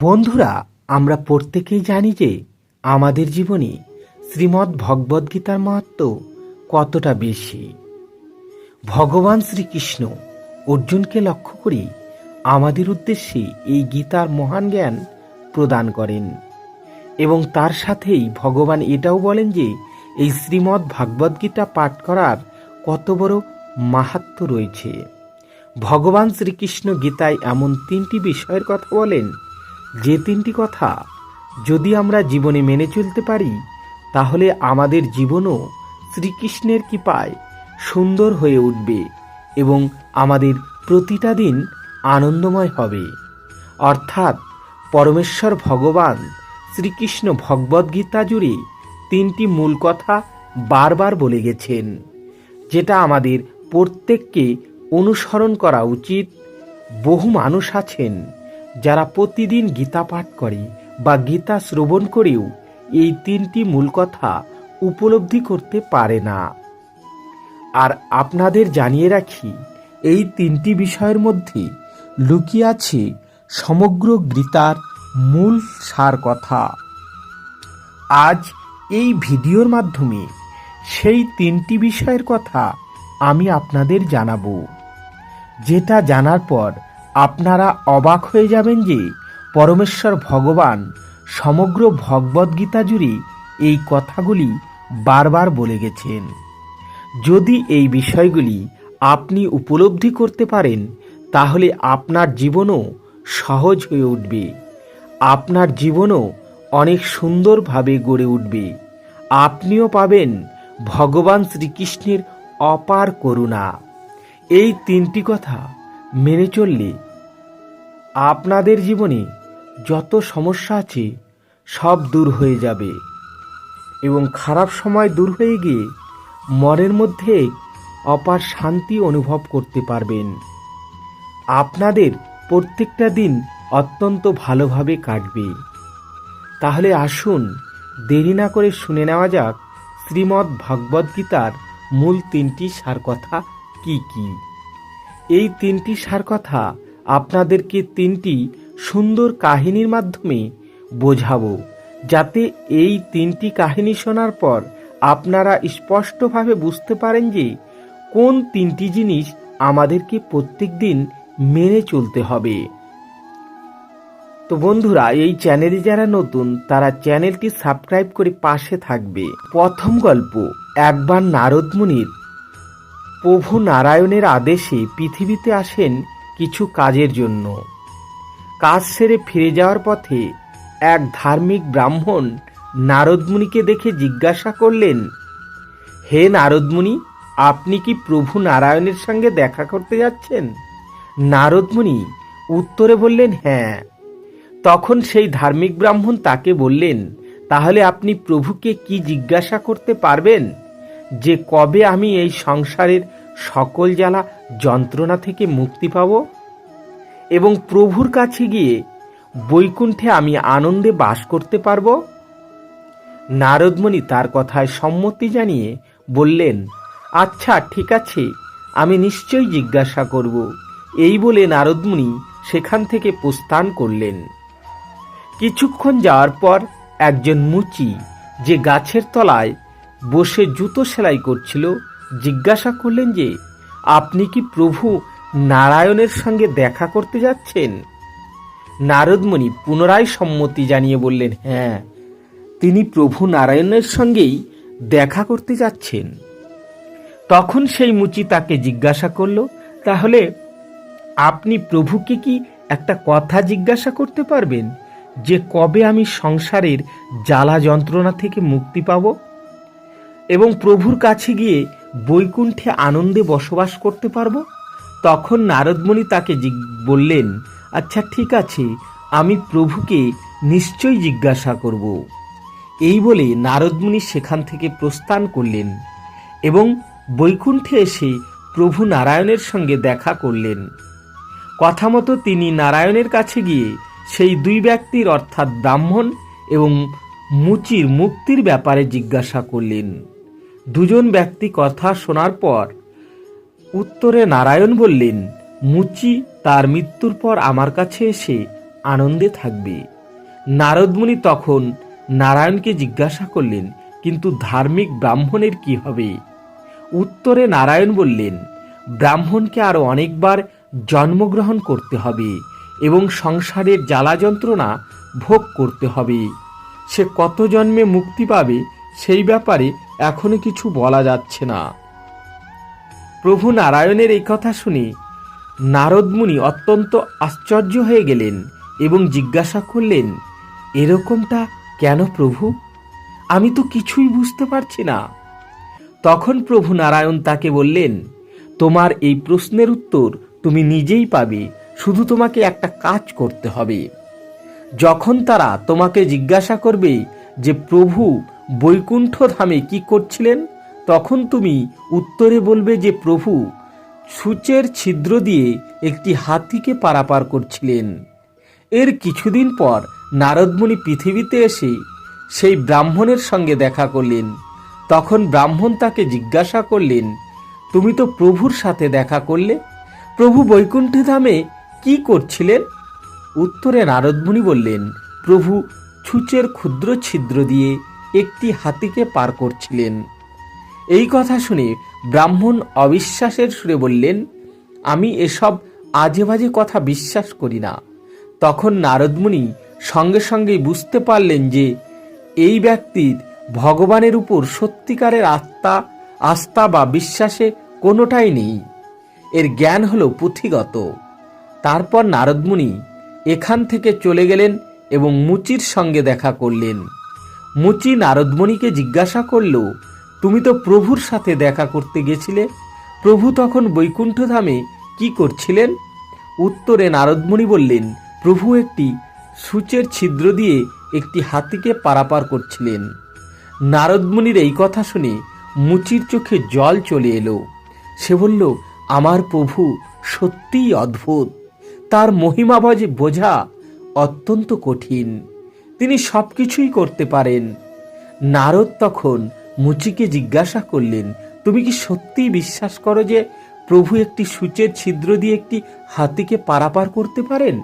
বন্ধুরা, আমরা প্রত্যেকেই জানি যে আমাদের জীবনে শ্রীমদ্ ভগবদ্গীতার মাহাত্ম কতটা বেশি। ভগবান শ্রীকৃষ্ণ অর্জুনকে লক্ষ্য করে আমাদের উদ্দেশ্যে এই গীতার মহান জ্ঞান প্রদান করেন এবং তার সাথেই ভগবান এটাও বলেন যে এই শ্রীমদ্ ভাগবদ্গীতা পাঠ করার কত বড় মাহাত্ম রয়েছে। ভগবান শ্রীকৃষ্ণ গীতায় এমন তিনটি বিষয়ের কথা বলেন যে তিনটি কথা যদি আমরা জীবনে মেনে চলতে পারি, তাহলে আমাদের জীবনও শ্রীকৃষ্ণের কৃপায় সুন্দর হয়ে উঠবে এবং আমাদের প্রতিটা দিন আনন্দময় হবে। অর্থাৎ পরমেশ্বর ভগবান শ্রীকৃষ্ণ ভগবদ্গীতা জুড়ে তিনটি মূল কথা বারবার বলে গেছেন, যেটা আমাদের প্রত্যেককে অনুসরণ করা উচিত। বহু মানুষ আছেন যারা প্রতিদিন গীতা পাঠ করে বা গীতা শ্রবণ করেও এই তিনটি মূল কথা উপলব্ধি করতে পারে না। আর আপনাদের জানিয়ে রাখি, এই তিনটি বিষয়ের মধ্যে লুকিয়ে আছে সমগ্র গীতার মূল সার কথা। আজ এই ভিডিওর মাধ্যমে সেই তিনটি বিষয়ের কথা আমি আপনাদের জানাব, যেটা জানার পর আপনারা অবাক হয়ে যাবেন যে পরমেশ্বর ভগবান সমগ্র ভগবদ্গীতা জুড়ে এই কথাগুলি বারবার বলে গেছেন। যদি এই বিষয়গুলি আপনি উপলব্ধি করতে পারেন, তাহলে আপনার জীবনও সহজ হয়ে উঠবে। আপনার জীবনও অনেক সুন্দরভাবে গড়ে উঠবে। আপনিও পাবেন ভগবান শ্রীকৃষ্ণের অপার করুণা। এই তিনটি কথা মেনে চললে আপনাদের জীবনে যত সমস্যা আছে সব দূর হয়ে যাবে এবং খারাপ সময় দূর হয়ে গিয়ে মনের মধ্যে অপার শান্তি অনুভব করতে পারবেন। আপনাদের প্রত্যেকটা দিন অত্যন্ত ভালোভাবে কাটবে। তাহলে আসুন দেরি না করে শুনে নেওয়া যাক শ্রীমদ্ ভগবদ্গীতার মূল তিনটি সার কথা কী কি? এই তিনটি সার কথা আপনাদেরকে তিনটি সুন্দর কাহিনীর মাধ্যমে বোঝাবো, যাতে এই তিনটি কাহিনী শোনার পর আপনারা স্পষ্টভাবে বুঝতে পারেন যে কোন তিনটি জিনিস আমাদেরকে প্রত্যেক দিন মেনে চলতে হবে। তো বন্ধুরা, এই চ্যানেলে যারা নতুন, তারা চ্যানেলটি সাবস্ক্রাইব করে পাশে থাকবে। প্রথম গল্প, একবার নারদ মুনির। প্রভু নারায়ণের আদেশে পৃথিবীতে আসেন কিছু কাজের জন্য। কাজ সেরে ফিরে যাওয়ার পথে এক ধার্মিক ব্রাহ্মণ নারদমুনিকে দেখে জিজ্ঞাসা করলেন, হে নারদমুনি, আপনি কি প্রভু নারায়ণের সঙ্গে দেখা করতে যাচ্ছেন? নারদমুনি উত্তরে বললেন হ্যাঁ। তখন সেই ধার্মিক ব্রাহ্মণ তাকে বললেন, তাহলে আপনি প্রভুকে কি জিজ্ঞাসা করতে পারবেন? যে কবে আমি এই সংসারের সকল জ্বালা যন্ত্রণা থেকে মুক্তি পাব? এবং প্রভুর কাছে গিয়ে বৈকুণ্ঠে আমি আনন্দে বাস করতে পারব? নারদমণি তার কথায় সম্মতি জানিয়ে বললেন আচ্ছা ঠিক আছে, আমি নিশ্চয়ই জিজ্ঞাসা করব। এই বলে নারদমুনি সেখান থেকে প্রস্থান করলেন। কিছুক্ষণ যাওয়ার পর একজন মুচি যে গাছের তলায় বসে জুতো সেলাই করছিল, জিজ্ঞাসা করলেন যে, আপনি কি প্রভু নারায়ণের সঙ্গে দেখা করতে যাচ্ছেন? নারদমণি পুনরায় সম্মতি জানিয়ে বললেন হ্যাঁ তিনি প্রভু নারায়ণের সঙ্গেই দেখা করতে যাচ্ছেন। তখন সেই মুচি তাকে জিজ্ঞাসা করল, তাহলে আপনি প্রভুকে কি একটা কথা জিজ্ঞাসা করতে পারবেন যে কবে আমি সংসারের জ্বালা যন্ত্রণা থেকে মুক্তি পাব? এবং প্রভুর কাছে গিয়ে বৈকুণ্ঠে আনন্দে বসবাস করতে পারব? তখন নারদমণি তাকে বললেন আচ্ছা ঠিক আছে, আমি প্রভুকে নিশ্চয়ই জিজ্ঞাসা করব। এই বলে নারদমণি সেখান থেকে প্রস্থান করলেন এবং বৈকুণ্ঠে এসে প্রভু নারায়ণের সঙ্গে দেখা করলেন। কথা মতো তিনি নারায়ণের কাছে গিয়ে সেই দুই ব্যক্তির অর্থাৎ ব্রাহ্মণ এবং মুচির মুক্তির ব্যাপারে জিজ্ঞাসা করলেন। দুজন ব্যক্তি কথা শোনার পর, উত্তরে নারায়ণ বললেন, মুচি, তার মৃত্যুর পর আমার কাছে এসে আনন্দে থাকবে। নারদমুনি তখন নারায়ণকে জিজ্ঞাসা করলেন, কিন্তু ধার্মিক ব্রাহ্মণের কি হবে? উত্তরে নারায়ণ বললেন, ব্রাহ্মণকে আরও অনেকবার জন্মগ্রহণ করতে হবে এবং সংসারের জ্বালা যন্ত্রণা ভোগ করতে হবে। সে কত জন্মে মুক্তি পাবে সেই ব্যাপারে এখনও কিছু বলা যাচ্ছে না। প্রভু নারায়ণের এই কথা শুনে নারদমুনি অত্যন্ত আশ্চর্য হয়ে গেলেন এবং জিজ্ঞাসা করলেন, এরকমটা কেন প্রভু? আমি তো কিছুই বুঝতে পারছি না। তখন প্রভু নারায়ণ তাকে বললেন, তোমার এই প্রশ্নের উত্তর তুমি নিজেই পাবে, শুধু তোমাকে একটা কাজ করতে হবে। যখন তারা তোমাকে জিজ্ঞাসা করবে যে, প্রভু বৈকুণ্ঠ ধামে কি করছিলেন? তখন তুমি উত্তরে বলবে যে, প্রভু, সূচের ছিদ্র দিয়ে একটি হাতিকে পারাপার করছিলেন। এর কিছুদিন পর নারদমুনি পৃথিবীতে এসে সেই ব্রাহ্মণের সঙ্গে দেখা করলেন। তখন ব্রাহ্মণ তাকে জিজ্ঞাসা করলেন, তুমি তো প্রভুর সাথে দেখা করলে? প্রভু বৈকুণ্ঠ ধামে কি করছিলেন? উত্তরে নারদমুনি বললেন, প্রভু ছুচের ক্ষুদ্র ছিদ্র দিয়ে একটি হাতিকে পার করছিলেন। এই কথা শুনে ব্রাহ্মণ অবিশ্বাসের সুরে বললেন, আমি এসব আজে বাজে কথা বিশ্বাস করি না। তখন নারদমুনি সঙ্গে সঙ্গেই বুঝতে পারলেন যে, এই ব্যক্তির ভগবানের উপর সত্যিকারের আত্মা, আস্থা বা বিশ্বাসে কোনোটাই নেই। এর জ্ঞান হলো পুঁথিগত। তারপর নারদমুনি এখান থেকে চলে গেলেন এবং মুচির সঙ্গে দেখা করলেন। মুচি নারদমণিকে জিজ্ঞাসা করল, তুমি তো প্রভুর সাথে দেখা করতে গেছিলে। প্রভু তখন বৈকুণ্ঠ ধামে কি করছিলেন? উত্তরে নারদমণি বললেন, প্রভু একটি সূচের ছিদ্র দিয়ে একটি হাতিকে পারাপার করছিলেন। নারদমণির এই কথা শুনে মুচির চোখে জল চলে এলো। সে বলল, আমার প্রভু সত্যিই অদ্ভুত। তার মহিমা বজে বোঝা অত্যন্ত কঠিন। তিনি সব কিছুই করতে পারেন। নারদ তখন মুচিকে জিজ্ঞাসা করলেন, তুমি কি সত্যিই বিশ্বাস করো যে প্রভু একটি সূচের ছিদ্র দিয়ে একটি হাতিকে পারাপার করতে পারেন?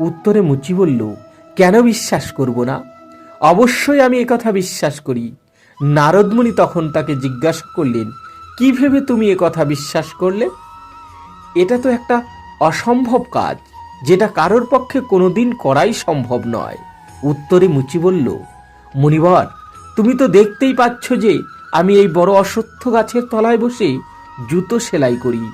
উত্তরে মুচি বলল, কেন বিশ্বাস করব না? অবশ্যই আমি একথা বিশ্বাস করি। নারদমণি তখন তাকে জিজ্ঞাসা করলেন, কি ভেবে তুমি কথা বিশ্বাস করলে? এটা তো একটা অসম্ভব কাজ, যেটা কারোর পক্ষে কোনোদিন করাই সম্ভব নয়। উত্তরে মুচি বলল মুনিবর তুমি তো দেখতেই পাচ্ছ যে আমি এই বড় অশ্বত্থ গাছের তলায় বসে জুতো সেলাই করি।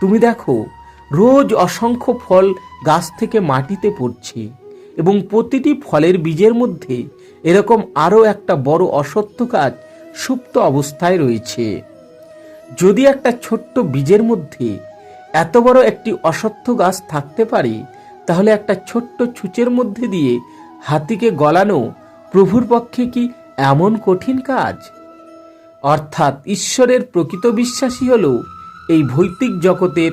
তুমি দেখো, রোজ অসংখ্য ফল গাছ থেকে মাটিতে পড়ছে এবং প্রতিটি ফলের বীজের মধ্যে এরকম আরও একটা বড় অসত্য গাছ সুপ্ত অবস্থায় রয়েছে। যদি একটা ছোট্ট বীজের মধ্যে এত বড় একটি অসত্য গাছ থাকতে পারে, তাহলে একটা ছোট্ট ছুঁচের মধ্যে দিয়ে হাতিকে গলানো প্রভুর পক্ষে কি এমন কঠিন কাজ? অর্থাৎ ঈশ্বরের প্রকৃত বিশ্বাসী হল এই ভৌতিক জগতের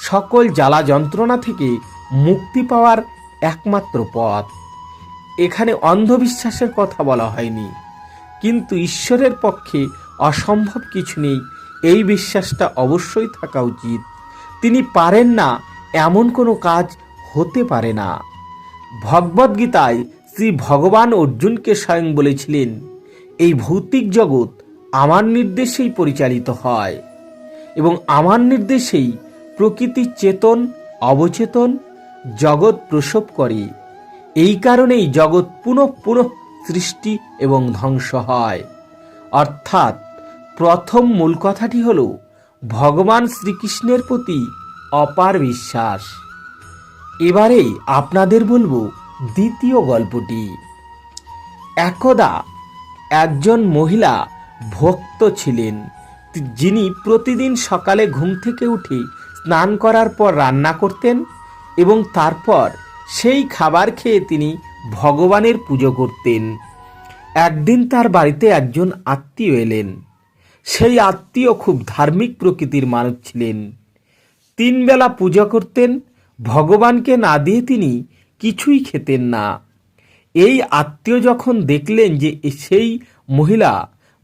সকল জ্বালা যন্ত্রণা থেকে মুক্তি পাওয়ার একমাত্র পথ। এখানে অন্ধবিশ্বাসের কথা বলা হয়নি। কিন্তু ঈশ্বরের পক্ষে অসম্ভব কিছু নেই। এই বিশ্বাসটা অবশ্যই থাকা উচিত। তিনি পারেন না, এমন কোনো কাজ হতে পারে না। ভগবদ্গীতায় শ্রী ভগবান অর্জুনকে স্বয়ং বলেছিলেন, এই ভৌতিক জগৎ আমার নির্দেশেই পরিচালিত হয় এবং আমার নির্দেশেই প্রকৃতি চেতন, অবচেতন জগৎ প্রসব করে। এই কারণেই জগৎ পুনঃ পুনঃ সৃষ্টি এবং ধ্বংস হয়। অর্থাৎ প্রথম মূল কথাটি হল, ভগবান শ্রীকৃষ্ণের প্রতি অপার বিশ্বাস। এবারে আপনাদের বলব দ্বিতীয় গল্পটি। একদা একজন মহিলা ভক্ত ছিলেন। যিনি প্রতিদিন সকালে ঘুম থেকে উঠে স্নান করার পর রান্না করতেন এবং তারপর সেই খাবার খেয়ে তিনি ভগবানের পুজো করতেন। একদিন তার বাড়িতে একজন আত্মীয় এলেন। সেই আত্মীয় খুব ধার্মিক প্রকৃতির মানুষ ছিলেন। তিন বেলা পূজা করতেন ভগবানকে না দিয়ে তিনি কিছুই খেতেন না। এই আত্মীয় যখন দেখলেন যে সেই মহিলা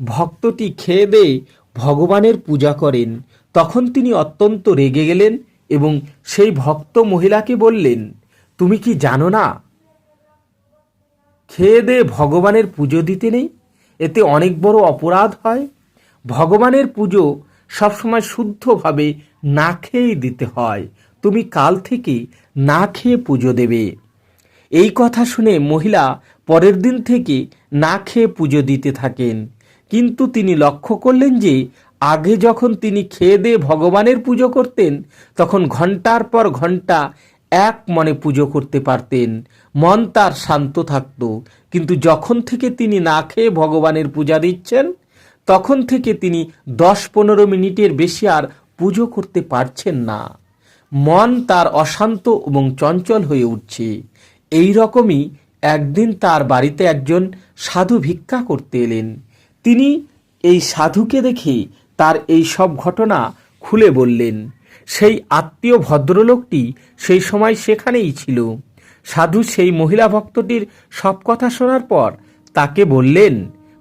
ভক্তটি খেয়ে দিয়ে ভগবানের পূজা করেন, তখন তিনি অত্যন্ত রেগে গেলেন এবং সেই ভক্ত মহিলাকে বললেন, তুমি কি জানো না, খেয়ে দে ভগবানের পুজো দিতে নেই? এতে অনেক বড় অপরাধ হয়। ভগবানের পুজো সবসময় শুদ্ধভাবে না খেয়েই দিতে হয়। তুমি কাল থেকে না খেয়ে পুজো দেবে। এই কথা শুনে মহিলা পরের দিন থেকে না খেয়ে পুজো দিতে থাকেন। কিন্তু তিনি লক্ষ্য করলেন যে, আগে যখন তিনি খেয়ে দিয়ে ভগবানের পুজো করতেন, তখন ঘণ্টার পর ঘণ্টা এক মনে পুজো করতে পারতেন। মন তার শান্ত থাকত। কিন্তু যখন থেকে তিনি না খেয়ে ভগবানের পূজা দিচ্ছেন, তখন থেকে তিনি দশ পনেরো মিনিটের বেশি আর পুজো করতে পারছেন না। মন তার অশান্ত এবং চঞ্চল হয়ে উঠছে। এই রকমই একদিন তার বাড়িতে একজন সাধু ভিক্ষা করতে এলেন। তিনি এই সাধুকে দেখে তার এই সব ঘটনা খুলে বললেন। সেই আত্মীয় ভদ্রলোকটি সেই সময় সেখানেই ছিল। সাধু সেই মহিলা ভক্তটির সব কথা শোনার পর তাকে বললেন,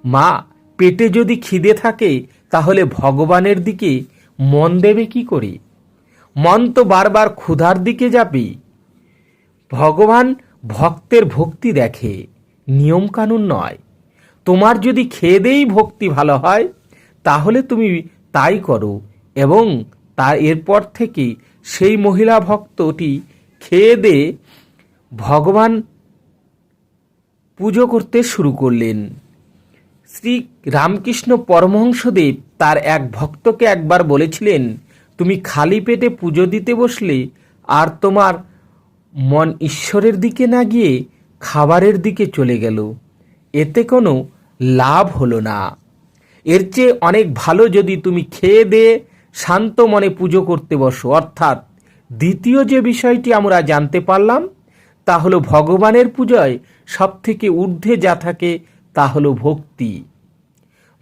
মা, পেটে যদি খিদে থাকে তাহলে ভগবানের দিকে মন দেবে কি করে? মন তো বারবার ক্ষুধার দিকে যাবে। ভগবান ভক্তের ভক্তি দেখে, নিয়মকানুন নয়। তোমার যদি খেয়ে দেই ভক্তি ভালো হয়, তাহলে তুমি তাই করো এবং তা এরপর থেকে সেই মহিলা ভক্তটি খেয়ে দে ভগবান পুজো করতে শুরু করলেন। শ্রী রামকৃষ্ণ পরমহংসদেব তার এক ভক্তকে একবার বলেছিলেন তুমি খালি পেটে পুজো দিতে বসলে আর তোমার মন ঈশ্বরের দিকে না গিয়ে খাবারের দিকে চলে গেল। এতে কোনো লাভ হলো না। এর চেয়ে অনেক ভালো যদি তুমি খেয়ে দিয়ে শান্ত মনে পুজো করতে বসো। অর্থাৎ দ্বিতীয় যে বিষয়টি আমরা জানতে পারলাম, তা হলো ভগবানের পূজায় সব থেকে ঊর্ধ্বে যা থাকে তা হলো ভক্তি।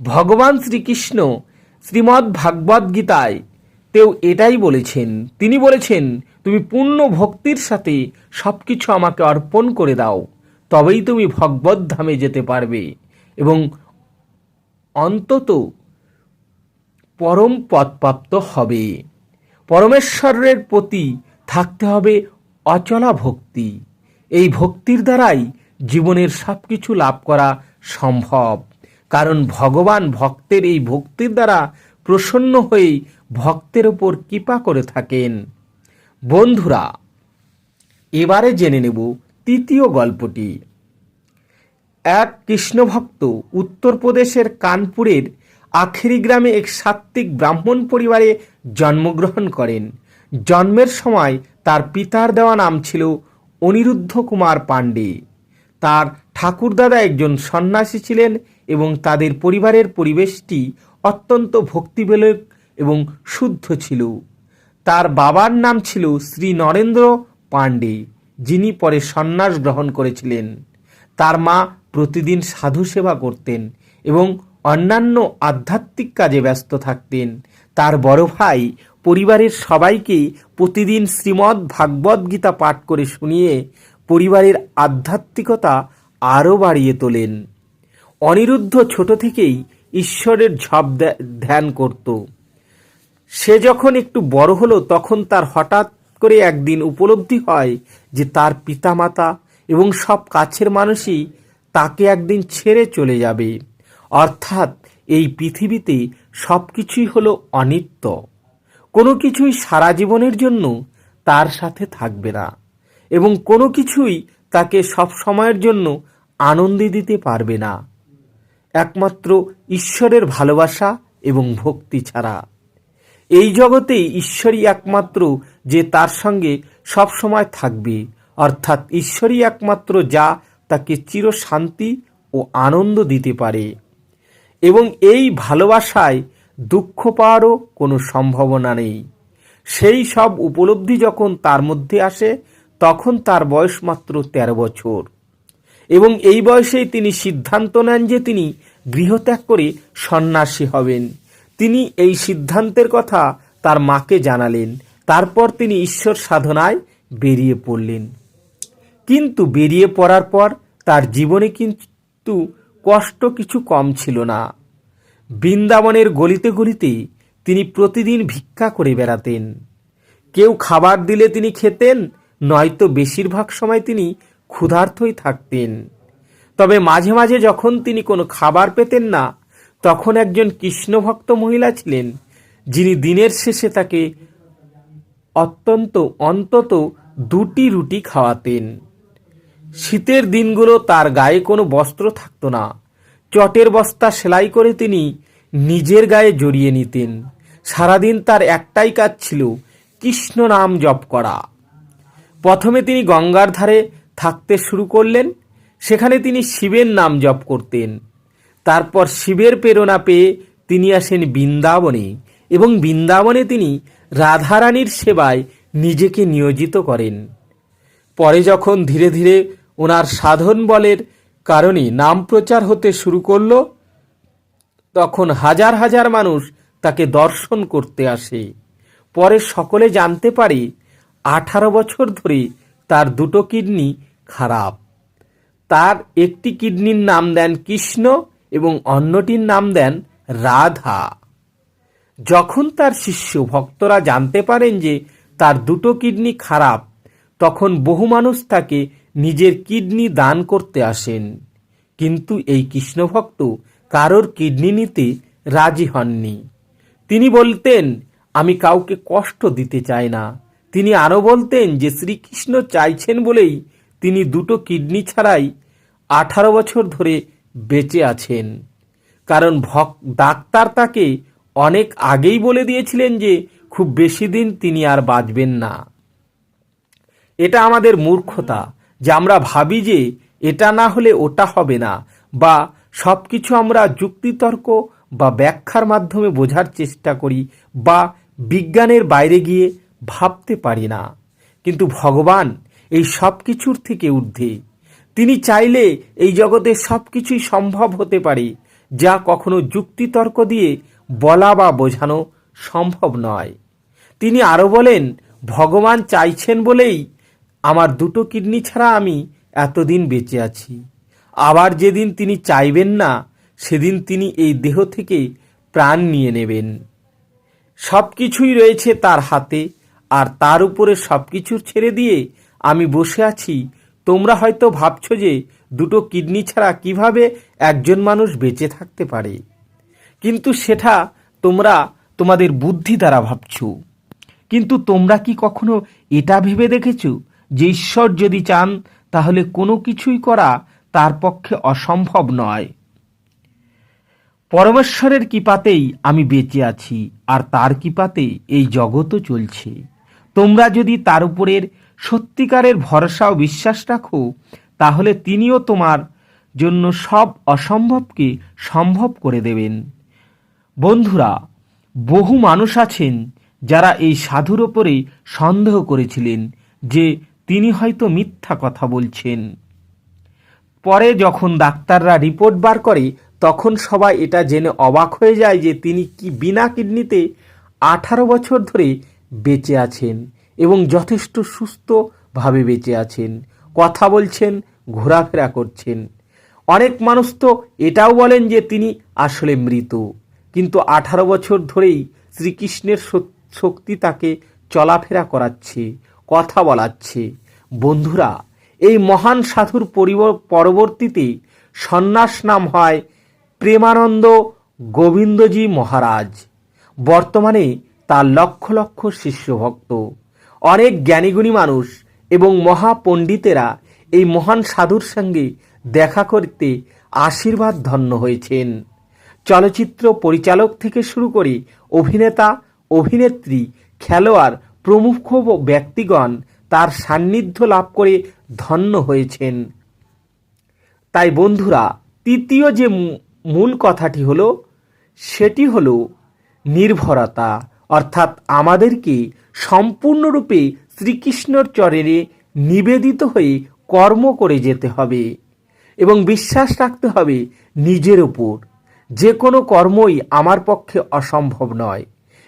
ভগবান শ্রীকৃষ্ণ শ্রীমদ্ ভাগবত গীতায় তেও এটাই বলেছেন। তিনি বলেছেন, তুমি পূর্ণ ভক্তির সাথে সব কিছু আমাকে অর্পণ করে দাও, তবেই তুমি ভগবত ধামে যেতে পারবে। এবং অন্তত পরম পদপ্রাপ্ত হবে। পরমেশ্বরের প্রতি থাকতে হবে অচলা ভক্তি। এই ভক্তির দ্বারাই জীবনের সব কিছু লাভ করা সম্ভব। কারণ ভগবান ভক্তের এই ভক্তির দ্বারা প্রসন্ন হয়েই ভক্তের ওপর কৃপা করে থাকেন। বন্ধুরা, এবারে জেনে নেব তৃতীয় গল্পটি। এক কৃষ্ণভক্ত উত্তরপ্রদেশের কানপুরের আখেরি গ্রামে এক সাত্ত্বিক ব্রাহ্মণ পরিবারে জন্মগ্রহণ করেন। জন্মের সময় তার পিতার দেওয়া নাম ছিল অনিরুদ্ধ কুমার পাণ্ডে। তার ঠাকুরদাদা একজন সন্ন্যাসী ছিলেন এবং তাদের পরিবারের পরিবেশটি অত্যন্ত ভক্তিবেলক এবং শুদ্ধ ছিল। তার বাবার নাম ছিল শ্রী নরেন্দ্র পাণ্ডে, যিনি পরে সন্ন্যাস গ্রহণ করেছিলেন। তার মা প্রতিদিন সাধু সেবা করতেন এবং অন্যান্য আধ্যাত্মিক কাজে ব্যস্ত থাকতেন। তার বড় ভাই পরিবারের সবাইকে প্রতিদিন শ্রীমদ্ ভাগবত গীতা পাঠ করে শুনিয়ে পরিবারের আধ্যাত্মিকতা আরও বাড়িয়ে তোলেন। অনিরুদ্ধ ছোট থেকেই ঈশ্বরের ঝপ ধ্যান করত। সে যখন একটু বড় হলো, তখন তার হঠাৎ করে একদিন উপলব্ধি হয় যে তার পিতামাতা এবং সব কাছের মানুষই তাকে একদিন ছেড়ে চলে যাবে। অর্থাৎ এই পৃথিবীতে সব কিছুই হলো অনিত্য। কোনো কিছুই সারা জীবনের জন্য তার সাথে থাকবে না এবং কোনো কিছুই তাকে সব সময়ের জন্য আনন্দি দিতে পারবে না। একমাত্র ঈশ্বরের ভালোবাসা এবং ভক্তি ছাড়া। এই জগতেই ঈশ্বরই একমাত্র যে তার সঙ্গে সব সময় থাকবে। অর্থাৎ ঈশ্বরই একমাত্র যা তাকে চির শান্তি ও আনন্দ দিতে পারে। এবং এই ভালোবাসায় দুঃখ পাওয়ারও কোনো সম্ভাবনা নেই। সেই সব উপলব্ধি যখন তার মধ্যে আসে, তখন তার বয়স মাত্র তেরো বছর। এবং এই বয়সেই তিনি সিদ্ধান্ত নেন যে তিনি গৃহত্যাগ করে সন্ন্যাসী হবেন। তিনি এই সিদ্ধান্তের কথা তার মাকে জানালেন। তারপর তিনি ঈশ্বর সাধনায় বেরিয়ে পড়লেন। কিন্তু বেরিয়ে পড়ার পর তার জীবনে কিন্তু কষ্ট কিছু কম ছিল না। বৃন্দাবনের গলিতে গলিতে তিনি প্রতিদিন ভিক্ষা করে বেড়াতেন। কেউ খাবার দিলে তিনি খেতেন, নয়তো বেশিরভাগ সময় তিনি ক্ষুধার্তই থাকতেন। তবে মাঝে মাঝে যখন তিনি কোনো খাবার পেতেন না, তখন একজন কৃষ্ণভক্ত মহিলা ছিলেন, যিনি দিনের শেষে তাকে অত্যন্ত অন্তত দুটি রুটি খাওয়াতেন। শীতের দিনগুলো তার গায়ে কোনো বস্ত্র থাকতো না। চটের বস্তা সেলাই করে তিনি নিজের গায়ে জড়িয়ে নিতেন। সারাদিন তার একটাই কাজ ছিল কৃষ্ণ নাম জপ করা। প্রথমে তিনি গঙ্গার ধারে থাকতে শুরু করলেন। সেখানে তিনি শিবের নাম জপ করতেন। তারপর শিবের প্রেরণা পেয়ে তিনি আসেন বৃন্দাবনে এবং বৃন্দাবনে তিনি রাধারানীর সেবায় নিজেকে নিয়োজিত করেন। পরে যখন ধীরে ধীরে ওনার সাধন বলের কারণে নাম প্রচার হতে শুরু করল, তখন হাজার হাজার মানুষ তাকে দর্শন করতে আসে। পরে সকলে জানতে পারে, আঠারো বছর ধরে তার দুটো কিডনি খারাপ। তার একটি কিডনির নাম দেন কৃষ্ণ এবং অন্যটির নাম দেন রাধা। যখন তার শিষ্য ভক্তরা জানতে পারেন যে তার দুটো কিডনি খারাপ, তখন বহু মানুষ তাকে নিজের কিডনি দান করতে আসেন। কিন্তু এই কৃষ্ণভক্ত কারোর কিডনি নিতে রাজি হননি। তিনি বলতেন, আমি কাউকে কষ্ট দিতে চাই না। তিনি আরও বলতেন যে শ্রীকৃষ্ণ চাইছেন বলেই তিনি দুটো কিডনি ছাড়াই আঠারো বছর ধরে বেঁচে আছেন। কারণ ভক ডাক্তার তাকে অনেক আগেই বলে দিয়েছিলেন যে, খুব বেশি দিন তিনি আর বাঁচবেন না। এটা আমাদের মূর্খতা, যে আমরা ভাবি যে এটা না হলে ওটা হবে না, বা সব কিছু আমরা যুক্তিতর্ক বা ব্যাখ্যার মাধ্যমে বোঝার চেষ্টা করি, বা বিজ্ঞানের বাইরে গিয়ে ভাবতে পারি না। কিন্তু ভগবান এই সব কিছুর থেকে ঊর্ধ্বে। তিনি চাইলে এই জগতে সব কিছুই সম্ভব হতে পারে, যা কখনো যুক্তিতর্ক দিয়ে বলা বা বোঝানো সম্ভব নয়। তিনি আরও বলেন, ভগবান চাইছেন বলেই আমার দুটো কিডনি ছাড়া আমি এতদিন বেঁচে আছি। আবার যেদিন তিনি চাইবেন না, সেদিন তিনি এই দেহ থেকে প্রাণ নিয়ে নেবেন। সব কিছুই রয়েছে তার হাতে, আর তার উপরে সব কিছু ছেড়ে দিয়ে আমি বসে আছি। তোমরা হয়তো ভাবছ যে দুটো কিডনি ছাড়া কীভাবে একজন মানুষ বেঁচে থাকতে পারে। কিন্তু সেটা তোমরা তোমাদের বুদ্ধি দ্বারা ভাবছ। কিন্তু তোমরা কি কখনো এটা ভেবে দেখেছ যে ঈশ্বর যদি চান, তাহলে কোনো কিছুই করা তার পক্ষে অসম্ভব নয়? পরমেশ্বরের কৃপাতেই আমি বেঁচে আছি, আর তার কৃপাতে এই জগৎও চলছে। তোমরা যদি তার উপরের সত্যিকারের ভরসা ও বিশ্বাস রাখো, তাহলে তিনিও তোমার জন্য সব অসম্ভবকে সম্ভব করে দেবেন। বন্ধুরা, বহু মানুষ আছেন যারা এই সাধুর ওপরে সন্দেহ করেছিলেন যে তিনি হয়তো মিথ্যা কথা বলছেন। পরে যখন ডাক্তাররা রিপোর্ট বার করে, তখন সবাই এটা জেনে অবাক হয়ে যায় যে তিনি কি বিনা কিডনিতে আঠারো বছর ধরে বেঁচে আছেন। এবং যথেষ্ট সুস্থভাবে বেঁচে আছেন। কথা বলছেন, ঘোরাফেরা করছেন। অনেক মানুষ তো এটাও বলেন যে তিনি আসলে মৃত। কিন্তু আঠারো বছর ধরেই শ্রীকৃষ্ণের শক্তি তাকে চলাফেরা করাচ্ছে, কথা বলাচ্ছে। বন্ধুরা, এই মহান সাধুর পরিব- পরবর্তীতে সন্ন্যাস নাম হয় প্রেমানন্দ গোবিন্দজি মহারাজ। বর্তমানে তার লক্ষ লক্ষ শিষ্যভক্ত। অনেক জ্ঞানীগুণী মানুষ এবং মহাপণ্ডিতেরা এই মহান সাধুর সঙ্গে দেখা করতে আশীর্বাদ ধন্য হয়েছেন। চলচ্চিত্র পরিচালক থেকে শুরু করে অভিনেতা, অভিনেত্রী, খেলোয়াড়, প্রমুখ ব্যক্তিগণ তার সান্নিধ্য লাভ করে ধন্য হয়েছেন। তাই বন্ধুরা, তৃতীয় যে মূল কথাটি হলো, সেটি হলো নির্ভরতা। অর্থাৎ আমাদেরকে সম্পূর্ণরূপে শ্রীকৃষ্ণর চরণে নিবেদিত হয়ে কর্ম করে যেতে হবে এবং বিশ্বাস রাখতে হবে নিজের উপর। যে কোনো কর্মই আমার পক্ষে অসম্ভব নয়।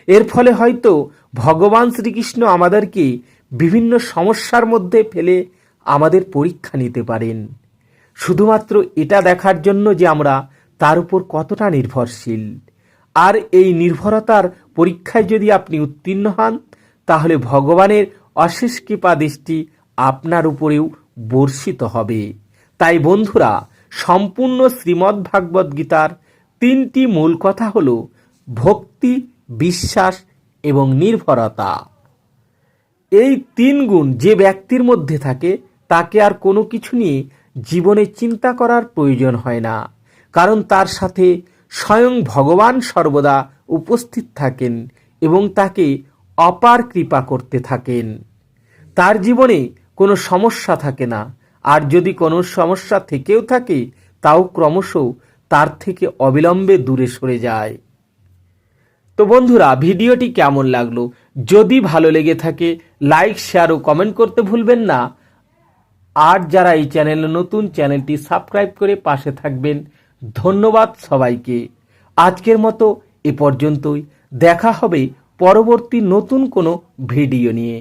এর ফলে হয়তো ভগবান শ্রীকৃষ্ণ আমাদেরকে বিভিন্ন সমস্যার মধ্যে ফেলে আমাদের পরীক্ষা নিতে পারেন। শুধুমাত্র এটা দেখার জন্য যে আমরা তার উপর কতটা নির্ভরশীল। আর এই নির্ভরতার পরীক্ষায় যদি আপনি উত্তীর্ণ হন তাহলে ভগবানের অশেষ কৃপা দৃষ্টি আপনার উপরেও বর্ষিত হবে। তাই বন্ধুরা, সম্পূর্ণ শ্রীমদ্ ভাগবত গীতার তিনটি মূল কথা হল ভক্তি, বিশ্বাস এবং নির্ভরতা। এই তিন গুণ যে ব্যক্তির মধ্যে থাকে, তাকে আর কোনো কিছু নিয়ে জীবনে চিন্তা করার প্রয়োজন হয় না। কারণ তার সাথে স্বয়ং ভগবান সর্বদা উপস্থিত থাকেন এবং তাকে অপার কৃপা করতে থাকেন। তার জীবনে কোনো সমস্যা থাকে না। আর যদি কোনো সমস্যা থেকেও থাকে, তাও ক্রমশ তার থেকে অবিলম্বে দূরে সরে যায়। তো বন্ধুরা, ভিডিওটি কেমন লাগল? যদি ভালো লেগে থাকে, লাইক, শেয়ার ও কমেন্ট করতে ভুলবেন না। আর যারা এই চ্যানেলে নতুন, চ্যানেলটি সাবস্ক্রাইব করে পাশে থাকবেন। ধন্যবাদ সবাইকে। আজকের মতো এ পর্যন্তই। দেখা হবে পরবর্তী নতুন কোনো ভিডিও নিয়ে।